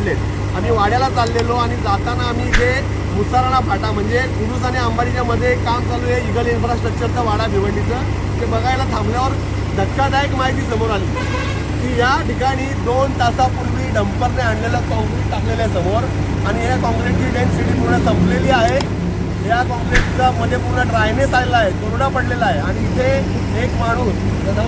थांबलेत आम्ही वाड्याला चाललेलो आणि जाताना आम्ही जे मुसाराणा फाटा म्हणजे कुरुस आणि अंबारीच्या मध्ये काम चालू आहे इगल इन्फ्रास्ट्रक्चरचा वाडा भिवंडीचं. ते बघायला थांबल्यावर धक्कादायक माहिती समोर आली. की या ठिकाणी दोन तासापूर्वी डंपरने आणलेलं काँक्रीट टाकलेलं आहे समोर. आणि या काँक्रीटची डेन्सिटी पूर्ण संपलेली आहे. या काँक्रीटचा मध्ये पूर्ण ड्रायनेस आलेला आहे कोरडा पडलेला आहे. आणि इथे एक माणूस त्याचं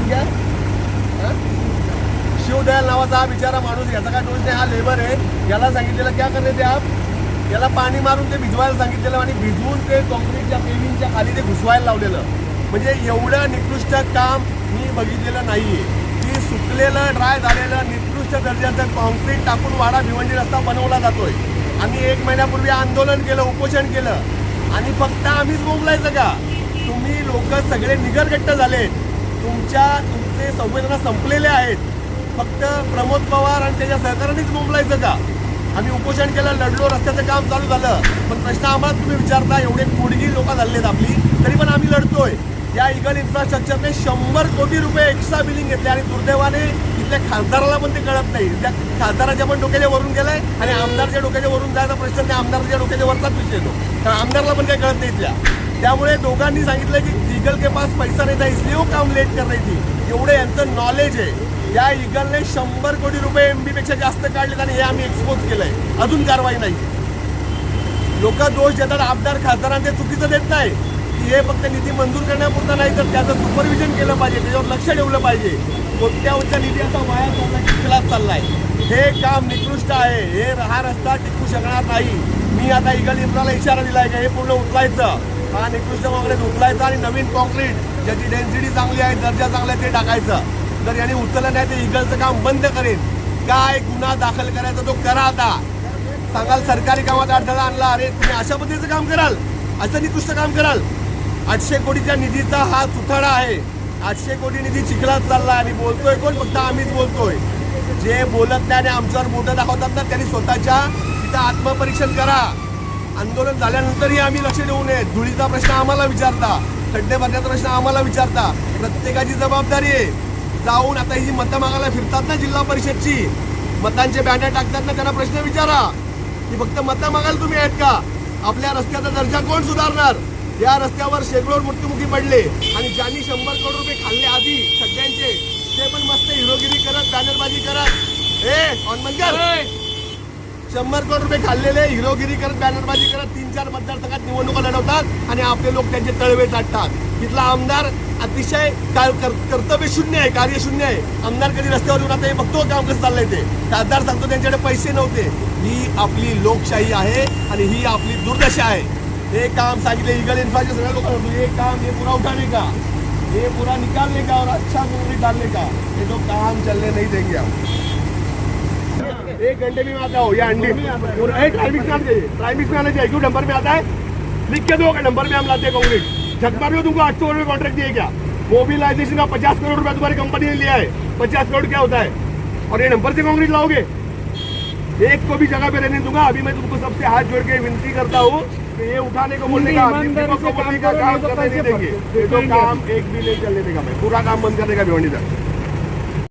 शिवदयाल नावाचा हा बिचारा माणूस याचा काय दोष नाही. हा लेबर आहे. याला सांगितलेलं क्या करते ते आप? याला पाणी मारून ते भिजवायला सांगितलेलं आणि भिजवून ते कॉन्क्रीटच्या पेविंगच्या खाली ते घुसवायला लावलेलं. म्हणजे एवढं निकृष्ट काम मी बघितलेलं नाहीये. की सुकलेलं ड्राय झालेलं निकृष्ट दर्जाचं कॉन्क्रीट टाकून वाडा भिवंडी रस्ता बनवला जातोय. आम्ही एक महिन्यापूर्वी आंदोलन केलं उपोषण केलं. आणि फक्त आम्हीच बोंबलायचं का? तुम्ही लोक सगळे निगरगट्ट झाले तुमच्या तुमचे संवेदना संपलेले आहेत. फक्त प्रमोद पवार आणि त्याच्या सहकार्यानेच मुंबलायचं का? आम्ही उपोषण केलं लढलो रस्त्याचं काम चालू झालं. पण प्रश्न आम्हाला तुम्ही विचारता एवढे कोडगी लोक झालेत आपली तरी पण आम्ही लढतोय. या इगल इन्फ्रास्ट्रक्चरने शंभर कोटी रुपये एक्स्ट्रा बिलिंग घेतले आणि दुर्दैवाने इथल्या खासदाराला पण ते कळत नाही. त्या खासदाराच्या पण डोक्याच्या वरून गेलाय आणि आमदारच्या डोक्याच्या वरून जायचा प्रश्न त्या आमदारच्या डोक्याच्या वरचाच विषय येतो. कारण आमदारला पण काही कळत नाही इथल्या. त्यामुळे दोघांनी सांगितलं की इगल के पास पैसा नाही था इसलिए वो काम लेट कर रही थी. एवढे यांचं नॉलेज आहे. या इगलने शंभर कोटी रुपये एमपेक्षा जास्त काढलेत आणि हे आम्ही एक्सपोज केलंय. अजून कारवाई नाही. लोक दोष देतात आमदार खासदारांना ते चुकीचं देत नाही. की हे फक्त निधी मंजूर करण्यापुरता नाही तर त्याचं सुपरविजन केलं पाहिजे त्याच्यावर लक्ष ठेवलं पाहिजे. कोणत्या निधी आता वाया चाललाय चालला चाललाय. हे काम निकृष्ट आहे. हे हा रस्ता टिकू शकणार नाही. मी आता इगल इम्राला इशारा दिलाय का हे पूर्ण उचलायचं. हा निकृष्ट काँक्रीट उचलायचा आणि नवीन कॉन्क्रीट ज्याची डेन्सिटी चांगली आहे दर्जा चांगला आहे ते टाकायचं. जर याने उचललं नाही तर इगलचं काम बंद करेन. काय गुन्हा दाखल करायचा तो करा आता. सांगाल सरकारी कामात अडथळा आणला अरे तुम्ही अशा पद्धतीचं काम कराल? असं निकृष्ट काम कराल? आठशे कोटीच्या निधीचा हा सुथाडा आहे. आठशे कोटी निधी चिखलात चालला आणि बोलतोय कोण? फक्त आम्हीच बोलतोय. जे बोलत नाही आणि आमच्यावर बोटं दाखवतात ना त्यांनी स्वतःच्या तिथं आत्मपरीक्षण करा. आंदोलन झाल्यानंतरही आम्ही लक्ष देऊ नये. धुळीचा प्रश्न आम्हाला विचारता. खड्डे भरण्याचा प्रश्न आम्हाला विचारता. प्रत्येकाची जबाबदारी आहे. जाऊन आता ही जी मतं मागायला फिरतात ना जिल्हा परिषदची. मतांचे बॅनर टाकतात ना त्यांना प्रश्न विचारा. की फक्त मतं मागायला तुम्ही आहेत का? आपल्या रस्त्याचा दर्जा कोण सुधारणार? या रस्त्यावर शेकडो मृत्युमुखी पडले. आणि ज्यांनी शंभर करोड रुपये खाल्ले आधी सगळ्यांचे ते पण मस्त हिरोगिरी करत बॅनरबाजी करत. ए ऑन बंद कर शंभर करोड रुपये खाल्लेले हिरोगिरी करत बॅनरबाजी करत तीन चार मतदारसंघात निवडणुका लढवतात आणि आपले लोक त्यांचे तळवे चाटतात. इथला आमदार अतिशय कर्तव्यशून्य आहे कार्यशून्य आहे. आमदार कधी रस्त्यावर येऊन आता हे बघतो काम कसं चाललंय ते. खासदार सांगतो त्यांच्याकडे पैसे नव्हते. ही आपली लोकशाही आहे आणि ही आपली दुर्दशा आहे. हे काम सांगितले इगल इन्फ्राच्या सगळ्या लोकांना हे काम हे पुरा उठाने का? ये पूरा निकालने का? और अच्छा कॉन्क्रीट डालने का? ये तो काम चलने नहीं देंगे हम एक घंटे में आता हो या अंडी. और एक टाइमिंग में आना चाहिए. टाइमिंग में आना चाहिए. क्यों? नंबर में आता है. लिख के दो नंबर में हम लाते हैं कांग्रेस. झकमार में तुमको आठ सौ करोड़ कॉन्ट्रैक्ट दिए क्या? मोबिलाइजेशन का पचास करोड़ रुपया तुम्हारी कंपनी ने लिया है। पचास करोड़ क्या होता है? और ये नंबर से कांग्रेस लाओगे? एक को भी जगह पे रहने दूँगा। अभी मैं तुमको सबसे हाथ जोड़ के विनती करता हूँ कि ये उठाने को बोलने का बोलने का काम काम करने नहीं तो देंगे ये तो काम एक भी नहीं चलने देगा मैं पूरा काम बंद करने का भिवंडी सर।